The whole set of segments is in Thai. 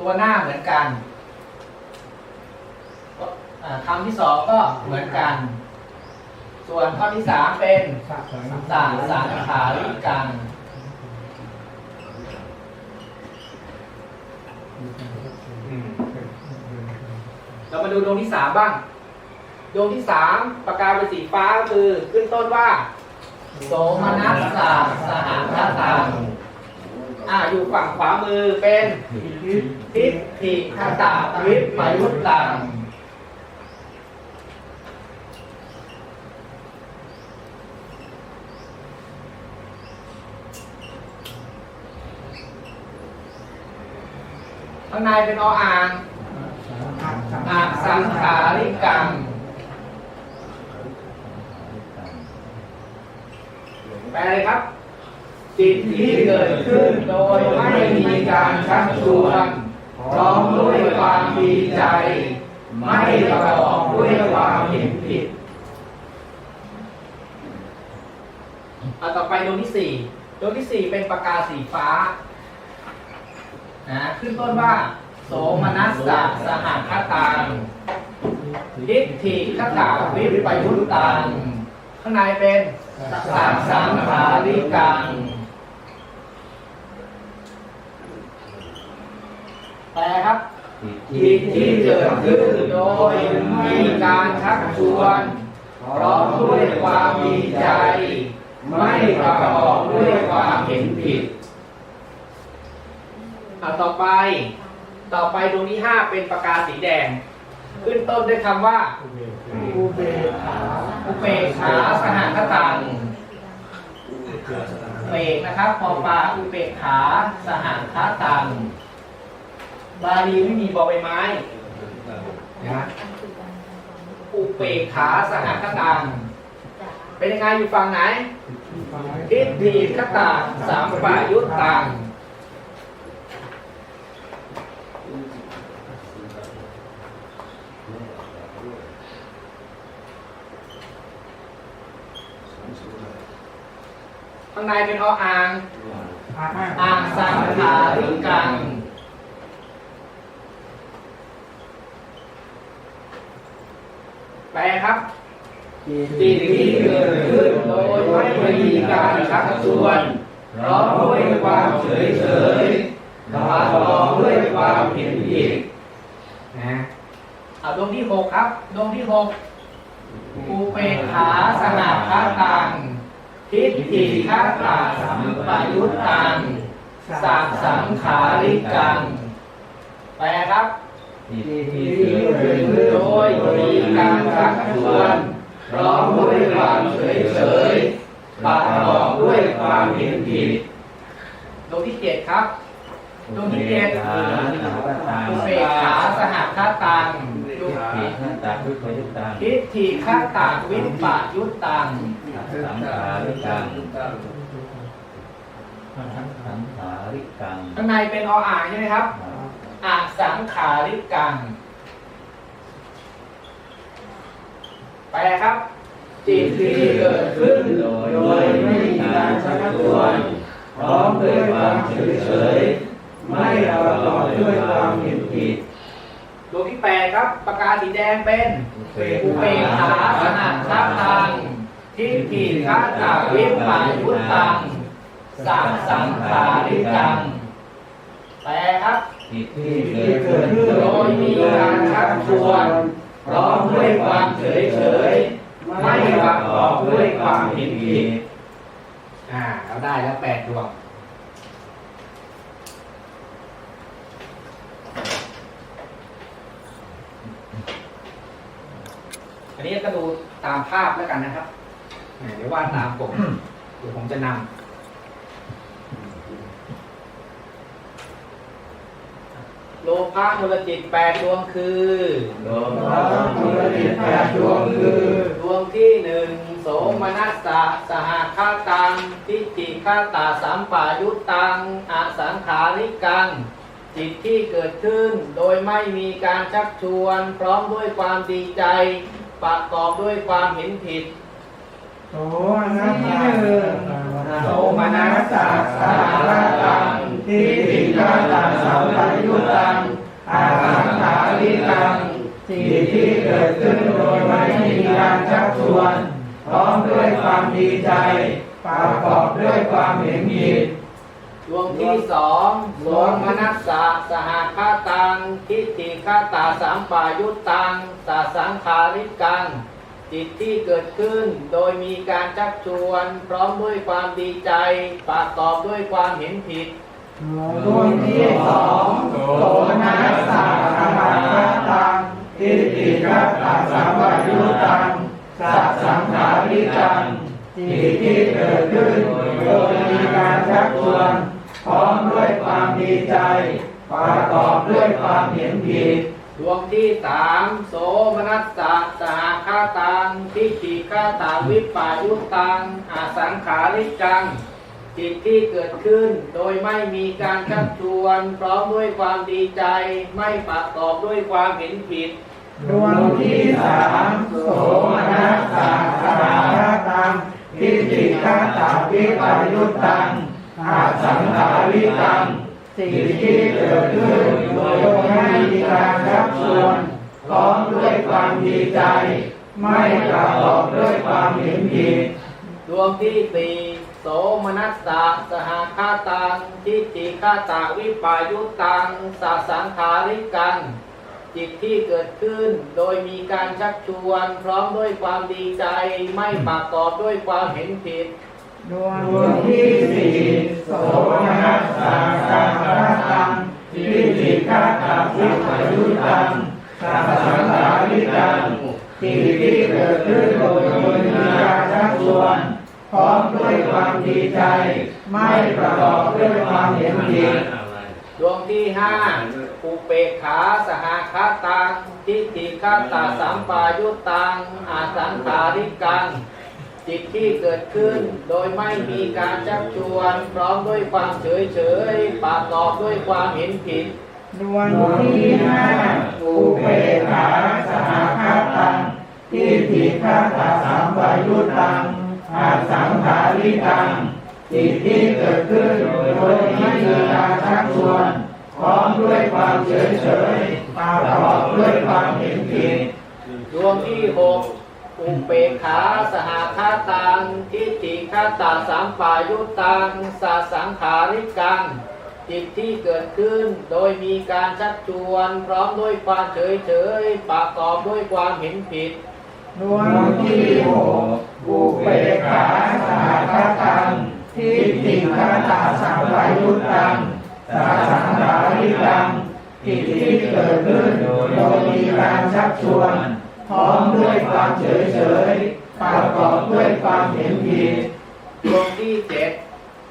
ตัวหน้าเหมือนกันคำที่สองก็เหมือนกัน ส่วนข้อที่สามเป็นสาสังขาริกังเรามาดูดวงที่สามบ้าง ดวงที่สามประกายเป็นสีฟ้าก็คือขึ้นต้นว่า โสมนัสสะสหคตัง อ่าอยู่ฝั่งขวามือเป็นทิฏฐิคตาวิปยุตตังข้างในเป็นออ่างอาสังขาริกังแปลเลยครับ จิตที่เกิดขึ้นโดยไม่มีการชักชวนพร้อมด้วยความดีใจ ไม่ประกอบด้วยความเห็นผิดเอาต่อไปดวงที่สี่ดวงที่สี่เป็นปากกาสีฟ้านะขึ้นต้นว่า โสมนัสสะสหคตังทิฏฐิคตาวิปยุตตังข้างในเป็นสังสังขาริกัง แปลครับจิตที่เกิดขึ้นโดยไม่มีการชักชวนพร้อมด้วยความดีใจ ไม่ประกอบด้วยความเห็นผิดอะต่อไป ต่อไปดวงที่ห้าเป็นปากกาสีแดง ขึ้นต้นด้วยคำว่าอุเบกขาอุเบกขาสหคตังเบกนะครับพอปลาอุเบกขาสหคตัง บาลีไม่มีบอใบไม้นะอุเบกขาสหคตังเป็นยังไงอยู่ฝั่งไหนทิฏฐิคตาสามปายุตตังข้างในเป็นออ่างอ่างสังขาริกัง แปลครับ จิตที่เกิดขึ้นโดยไม่มีการชักชวนร้อมด้วยความเฉยเฉยๆประกอบด้วยความเห็นผิดนะเอาดวงที่หกครับดวงที่หกอุเปขาสหคตังทิฏฐิคตาสัมปยุตตังสังสังขาริกังแปลครับจิตที่ที่เกิดขึ้นโดยมีการชักชวน ร้อมด้วยความเฉยเฉยๆปัดออกด้วยความเห็นผิดดวงที่เจ็ดครับดวงที่เจ็ดอุเบกขาสหคตังทิฏฐิคตาวิปะยุตตังสังขาริกังสังขาริกังข้างในเป็นออ่างใช่ไหมครับอ่างสังขาริกัง แปลครับ จิตที่เกิดขึ้นโดยไม่มีการชักชวนพร้อมด้วยความเฉยเฉยไม่ประกอบด้วยความเห็นผิดดวงที่แปดครับปากกาสีแดงเป็นอุเบกขาสนันทัตังทิฏฐิคตาวิปายุตตังสังสังขาริกังแปลครับจิตที่เกิดขึ้นนโดยมีการชักชวน พร้อมด้วยความเฉยเฉยๆไม่ประกอบด้วยความเห็นผิดอ่าเราได้แล้วแปดดวงอันนี้ก็ดูตามภาพแล้วกันนะครับอ่าเดี๋ยววาดตามผมเดี๋ยวผมจะนำ โลภะมูลจิตแปดดวงคือโลพระมูลจิตแปดดวงคือ ดวงที่หนึ่งโสมนัสสะสหคาตังทิฏฐิคาตาสัมปายุตตังอสังขาริกัง จิตที่เกิดขึ้นโดยไม่มีการชักชวน พร้อมด้วยความดีใจ ประกอบด้วยความเห็นผิดโสมนัสสะ โสมนัสสะสหราตังทิติกาตังสัมปยุตังอาสังคาลิตังสิ่ที่เกิดขึ้นโดยไม่มีการชักชวนพร้อมด้วยความดีใจประกอบด้วยความเห็นผิดดวงที่สองดวงมนัสสะสหคาตังทิติคาตาสัมปายุตังสสังคาริกัง จิตที่เกิดขึ้น โดยมีการชักชวน พร้อมด้วยความดีใจประกอบด้วยความเห็นผิดดวงที่สองโสนัสสะสหคาตังทิฏฐิคาตาสามปายุตังสัสสังขาริกังจิตที่เกิดขึ้นโดยมีการชักชวนพร้อมด้วยความดีใจประกอบด้วยความเห็นผิด ดวงที่สามโสมนัสสะสหคาตังทิฏฐิคาตาวิปายุตังอาสังขาริกัง จิตที่เกิดขึ้นโดยไม่มีการชักชวน พร้อมด้วยความดีใจ ไม่ประกอบด้วยความเห็นผิด ดวงที่สามโสมนัสสะสหคาตังทิฏฐิคาตาวิปายุตตังอาสังขาริกัง จิตที่เกิดขึ้นโดยไม่มีการชักชวนพร้อมด้วยความดีใจ ไม่ประกอบด้วยความเห็นผิดดวงที่สี่โสมนัสสะสหคาตังทิฏฐิคาตาวิปายุตังสาสังขาริกังจิตที่เกิดขึ้นโดยมีการชักชวน พร้อมด้วยความดีใจ ไม่ประกอบด้วยความเห็นผิด ดวงที่สี่โสมนัสสะสหคาตังทิฏฐิคาตาวิปายุตังสัสสังขาริกังจิตที่เกิดขึ้นโดยมีการชักชวนพร้อมด้วยความดีใจ ไม่ประกอบด้วยความเห็นผิดดวงที่ห้าอุเปขาสหคตังทิฏฐิคตาสัมปายุตตังอาสังขาริกัง จิตที่เกิดขึ้น โดยไม่มีการชักชวนพร้อมด้วยความเฉยเฉยๆประกอบด้วยความเห็นผิดดวงดวงที่ที่ห้าห้าอุเบกขาสหคาตังทิฏฐิคาตาสัมปายุตตังอาสังขาริกังจิตที่เกิดขึ้นโดยไม่มีการชักชวนพร้อมด้วยความเฉยเฉยๆประกอบด้วยความเห็นผิดดวงที่หก อุเปกขาสหคาตังทิฏฐิคาตาสัมปายุตตังสาสังขาริกังจิตที่เกิดขึ้นโดยมีการชักชวนพร้อมด้วยความเฉยเฉยๆประกอบด้วยความเห็นผิดดวดงวงที่หกอุเบกขาสหคาตังทิฏฐิคาตาสัมปายุตตังสัสสังขาริกังจิตที่เกิดขึ้นโดยมีการชักชวน พร้อมด้วยความเฉยเฉยๆประกอบด้วยความเห็นผิดดวงที่เจ็ด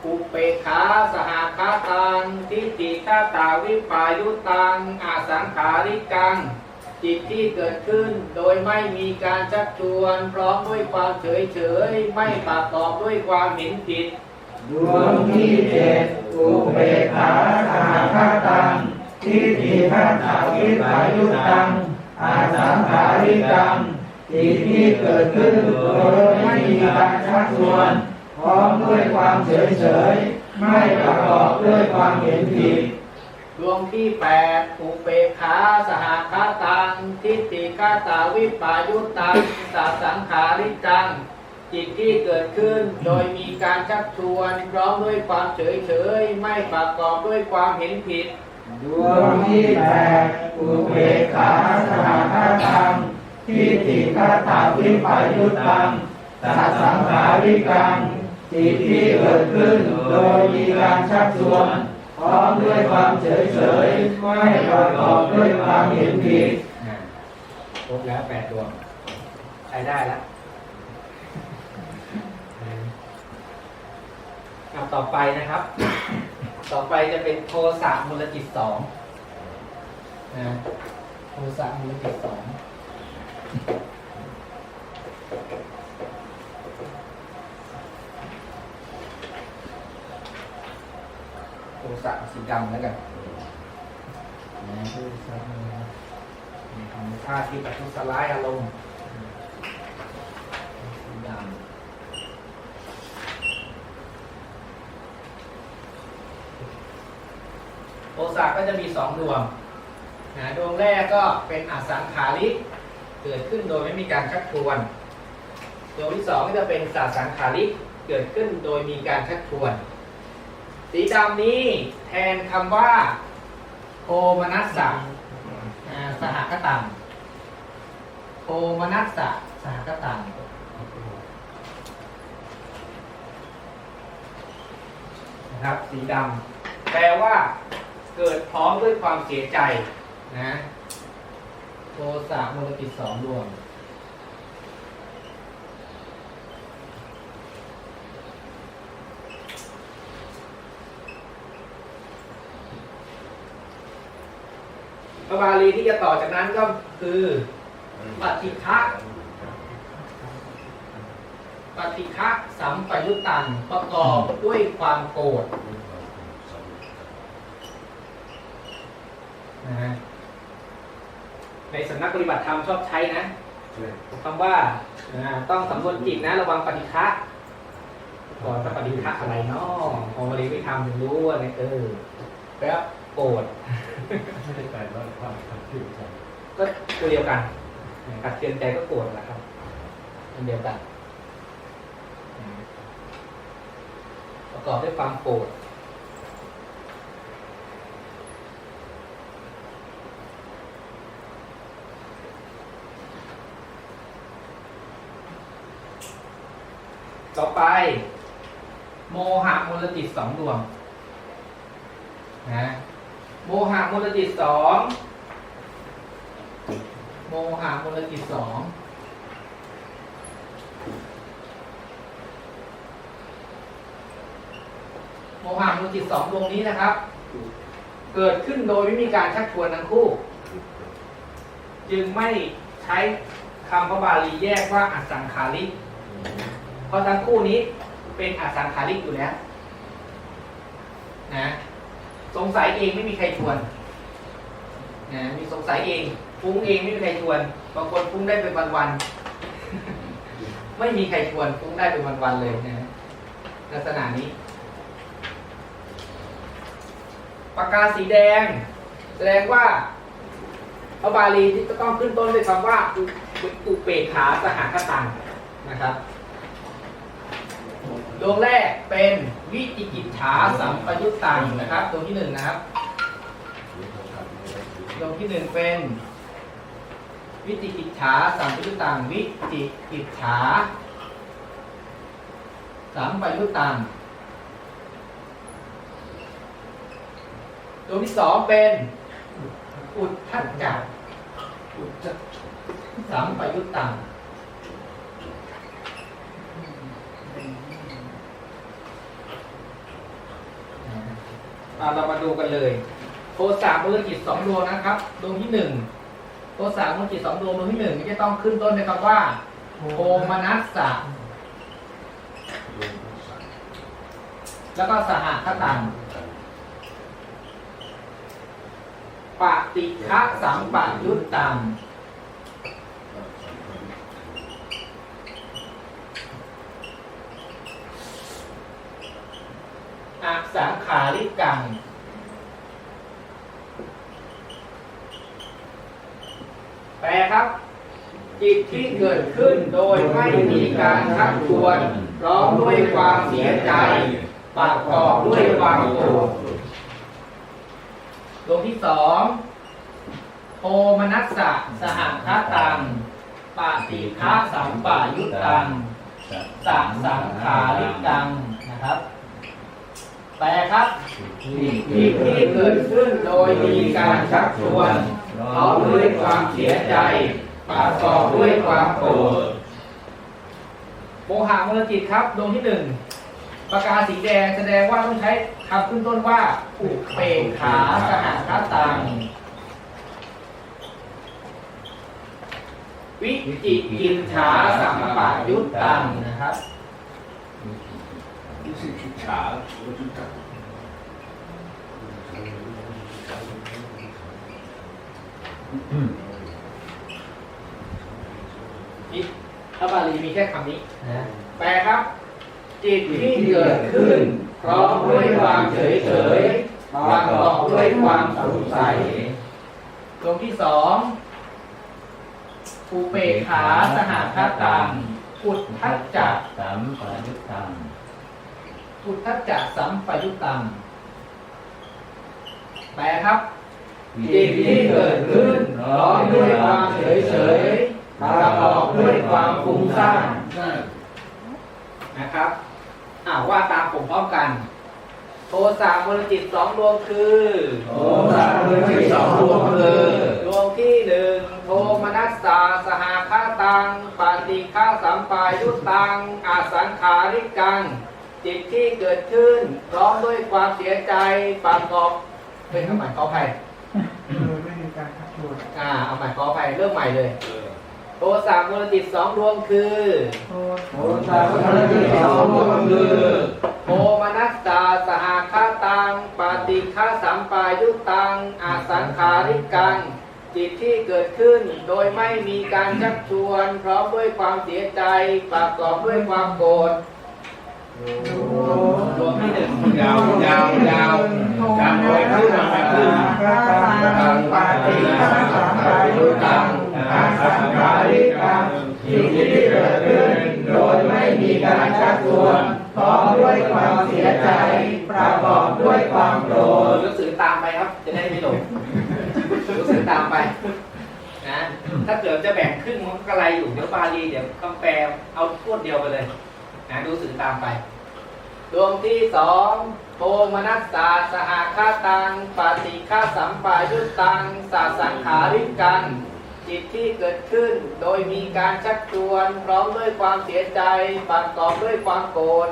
อุเปกขาสหคาตังทิฏฐิคาตาวิปายุตตังอาสังขาริกัง จิตที่เกิดขึ้นโดยไม่มีการชักชวน พร้อมด้วยความเฉยเฉยๆไม่ประกอบด้วยความเห็นผิดดวงที่เจ็ดอุเบกขาสหคาตังทิฏฐิคาตาวิปายุตตัง อาสังขาริกังจิตที่เกิดขึ้นโดยไม่มีการชักชวนพร้อมด้วยความเฉยเฉยๆไม่ประกอบด้วยความเห็นผิดดวงที่แปดอุเปขาสหคาตัง ทิฏฐิคาตาวิปายุตังสาสังขาริกัง จิตที่เกิดขึ้นโดยมีการชักชวนพร้อมด้วยความเฉยเฉยไม่ประกอบด้วยความเห็นผิด ดวงที่แปดอุเบกขาสหคาตังทิฏฐิคาตาวิปายุตตังสัสสังขาริกังจิตที่เกิดขึ้นโดยมีการชักชวนพร้อมด้วยความเฉยเฉยๆไม่ประกอบด้วยความเห็นผิดครบแล้วแปดดวงใช้ได้แล้วเอาต่อไปนะครับ ต่อไปจะเป็นโทสะมูลจิตสองนะโทสะมูลจิตสองโทสะสีดำแล้วกันนะธรรมชาติที่ประทุษร้ายอารมณ์สีดำโท สะก็จะมีสองดวงนะดวงแรกก็เป็นอสังขาริกเกิดขึ้นโดยไม่มีการชักชวน ดวงที่สองก็จะเป็นสาสังขาริกเกิดขึ้นโดยมีการชักชวน สีดำนี้แทนคำว่าโทมนัสสะอ่าสหกตังโทมนัสสะสหกตังนะครับสีดำแปลว่า เกิดพร้อมด้วยความเสียใจนะโทสะมูลกิจสองดวงพระบาลีที่จะต่อจากนั้นก็คือปฏิฆะปฏิฆะสัมปยุตตังประกอบด้วยความโกรธ นะฮะในสำนักปฏิบัติธรรมชอบใช้นะคำว่าอ่าต้องสำรวจจิตนะระวังปฏิฆะก่อนจะปฏิฆะอะไรเนาะพอมาเรียนวิธรรมถึงรู้ว่าเนี่ยเออแล้วโกรธไม่ได้แปลว่าความขัดขืนใจก็ตัวเดียวกันกัดเตือนใจก็โกรธแหละครับอันเดียวกันอืมประกอบด้วยความโกรธ ต่อไป โมหะมูลจิตสองดวงนะโมหะมูลจิตสองโมหะมูลจิตสองโมหะมูลจิตสองดวงนี้นะครับ เกิดขึ้นโดยไม่มีการชักชวนทั้งคู่ จึงไม่ใช้คำพระบาลีแยกว่าอสังขาริก เพราะทั้งคู่นี้เป็นอสังขาริกอยู่แล้วนะสงสัยเองไม่มีใครชวนนะมีสงสัยเองฟุ้งเองไม่มีใครชวนบางคนฟุ้งได้เป็นวันๆไม่มีใครชวนฟุ้งได้เป็นวันๆเลยนะลักษณะนี้ปากกาสีแดง แสดงว่าพระบาลีที่จะต้องขึ้นต้นด้วยคำว่าอุเปกขาสหคตังนะครับ ดวงแรกเป็นวิจิกิจฉาสัมปยุตตังนะครับ ดวงที่หนึ่งนะครับ ดวงที่หนึ่งเป็น วิจิกิจฉาสัมปยุตตังวิจิกิจฉาสัมปยุตตังดวงที่สองเป็น อุทธัจจะอุทธัจสัมปยุตตัง เรามาดูกันเลยโทสะมูลจิตสองดวงนะครับดวงที่หนึ่งโทสะมูลจิตสองดวงดวงที่หนึ่งจะต้องขึ้นต้นในคำว่าโทมนัสสะแล้วก็สหคตังปฏิฆะสัมปยุตตัง อสังขาริกัง แปลครับ จิตที่เกิดขึ้นโดยไม่มีการชักชวนร้อมด้วยความเสียใจประกอบด้วยความโกรธดวงที่สองโทมนัสสะสหคตังปฏิฆาสัมปายุตังสะสังขาริกังนะครับ แปลครับจิตที่เกิดขึ้นโดยมีการชักชวนพร้อมด้วยความเสียใจประกอบด้วยความโกรธโมหะมลจิตครับดวงที่หนึ่งปากกาสีแดงแสดงว่าต้องใช้คำขึ้นต้นว่าอุเปกขาสหคตัง วิจิกินฉาสัมปะยุตตังนะครับ ขาจิตพระบาลีมีแค่คำนี้ แปลครับ จิตที่เกิดขึ้นพร้อมด้วยความเฉยเฉยประกอบด้วยความสงสัยดวงที่สองอุเบกขาสหคตังพุทธัจจะสัมปยุตตัง พุทธัจจะสัมปยุตตัง แปลครับจิตที่เกิดขึ้นพร้อมด้วยความเฉยเฉยๆประกอบด้วยความฟุ้งซ่านนะครับอ่าว่าตามผมพร้อมกัน โทสะมูลจิตสองดวงคือโอสามุจิตสองดวงคือดวงที่หนึ่งโทมนัสสาสหาคาตังปาติฆาสัมปายุตตังอาสังขาริกัง จิตที่เกิดขึ้นพร้อมด้วยความเสียใจประกอบเป็นคำหมายขออภัยโดยไม่มีการทักชวนอ่าเอาใหม่ขออภัยเริ่มใหม่เลยโทสะมูลจิตสองดวงคือโทษโอสามุจิตสองดวงคือโทมนัสสาสหาคาตังปาติฆาสัมปายุตตังอาสังขาริกังจิตที่เกิดขึ้นโดยไม่มีการชักชวน พร้อมด้วยความเสียใจประกอบด้วยความโกรธ ดวงที่หนึ่งยาวยาวยาวจำไว้ขึ้นมาขึ้นพระตังปาติฆาสัมปายุตังอาสังขาริกังสิ่งที่เกิดขึ้นโดยไม่มีการชักชวนพร้อมด้วยความเสียใจ ประกอบด้วยความโกรธรู้สึกตามไปครับ จะได้ไม่หลงรู้สึกตามไปนะถ้าเกิดจะแบ่งครึ่งมันก็กระไรอยู่เดี๋ยวบาลีเดี๋ยวคำแปลเอาพวดเดียวไปเลย นะรู้สึกตามไป ดวงที่สองโทมนัสสาสหาคาตังปาติฆาสัมปายุตตังสาสังขาริกังจิตที่เกิดขึ้น โดยมีการชักชวนพร้อมด้วยความเสียใจประกอบด้วยความโกรธ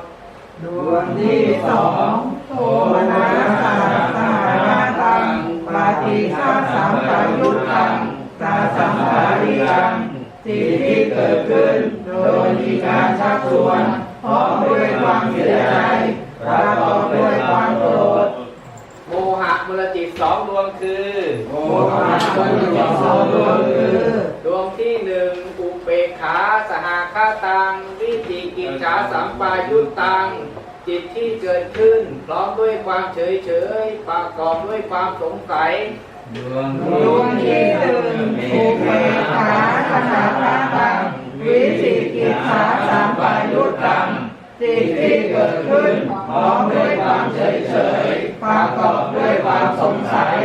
ดวงที่สองโทมนัสสาสหาตังปาติฆาสัมปายุตังสาสังขาริกังสิ่งที่เกิดขึ้น โดยมีการชักชวนพ ร้อมด้วยความเสียใจประกอบด้วยความโกรธโมหะมูลจิตสองดวงคือโมหะมุจิตสองดวงคือ ดวงที่หนึ่งอุเบกขาสหาคาตัง วิจิกิจฉาสัมปายุตตัง จิตที่เกิดขึ้น พร้อมด้วยความเฉยเฉยๆประกอบด้วยความสงสัยดวงดวงที่หนึ่งอุเบกขาสหาตัง วิจิกิจฉาสัมปายุตังจิตที่เกิดขึ้นพร้อมด้วยความเฉยเฉยๆประกอบด้วยความสงสัย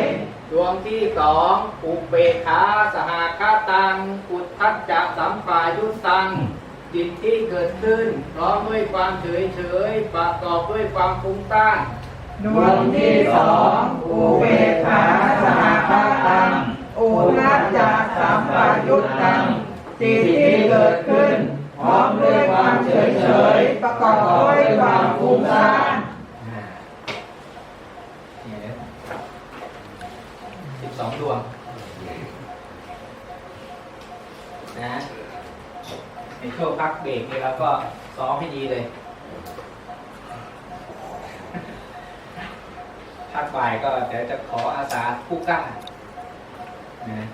ดวงที่สองอุเบกขาสหาคาตังอุทธัจจะสัมปายุตตังจิตที่เกิดขึ้นพร้อมด้วยความเฉยเฉยๆประกอบด้วยความฟุ้งซ่านดวงที่สองอุเบกขาสหาตังอุนัจจะสัมปายุตตัง จิตที่เกิดขึ้นพร้อมด้วยความเฉยเฉยๆประกอบด้วยความฟุ้งซ่านสิบสองดวงนะในช่วงพักเบรกนี่ยเราก็ซ้อมให้ดีเลย พักบ่ายก็เดี๋ยวจะขออาสาผู้กล้านะ